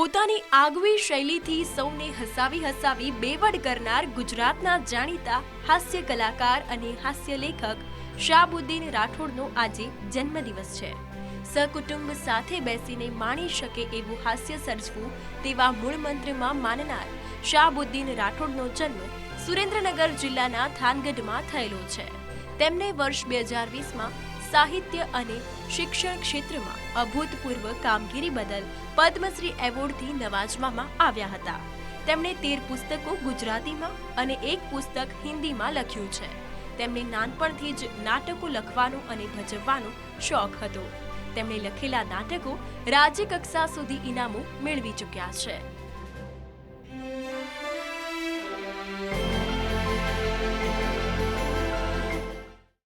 પોતાની આગવી શૈલીથી સૌને હસાવી હસાવી બેવડ કરનાર ગુજરાતના જાણીતા હાસ્ય કલાકાર અને હાસ્ય લેખક શાહબુદ્દીન રાઠોડનો આજે જન્મદિવસ છે. સહકુટુંબ સાથે બેસીને માણી શકે એવું હાસ્ય સર્જવું તેવા મૂળ મંત્રમાં માનનાર શાહબુદ્દીન રાઠોડનો જન્મ સુરેન્દ્રનગર જિલ્લાના થાનગઢમાં થયેલો છે. તેમને વર્ષ બે હજાર વીસમાં સાહિત્ય અને શિક્ષણ ક્ષેત્રમાં અભૂતપૂર્વ કામગીરી બદલ પદ્મશ્રી એવોર્ડથી નવાજવામાં આવ્યા હતા. તેમણે તેર પુસ્તકો ગુજરાતીમાં અને એક પુસ્તક હિન્દીમાં લખ્યું છે. તેમને નાનપણથી જ નાટકો લખવાનો અને ભજવવાનો શોખ હતો. તેમણે લખેલા નાટકો રાજ્યકક્ષા સુધી ઇનામો મેળવી ચૂક્યા છે.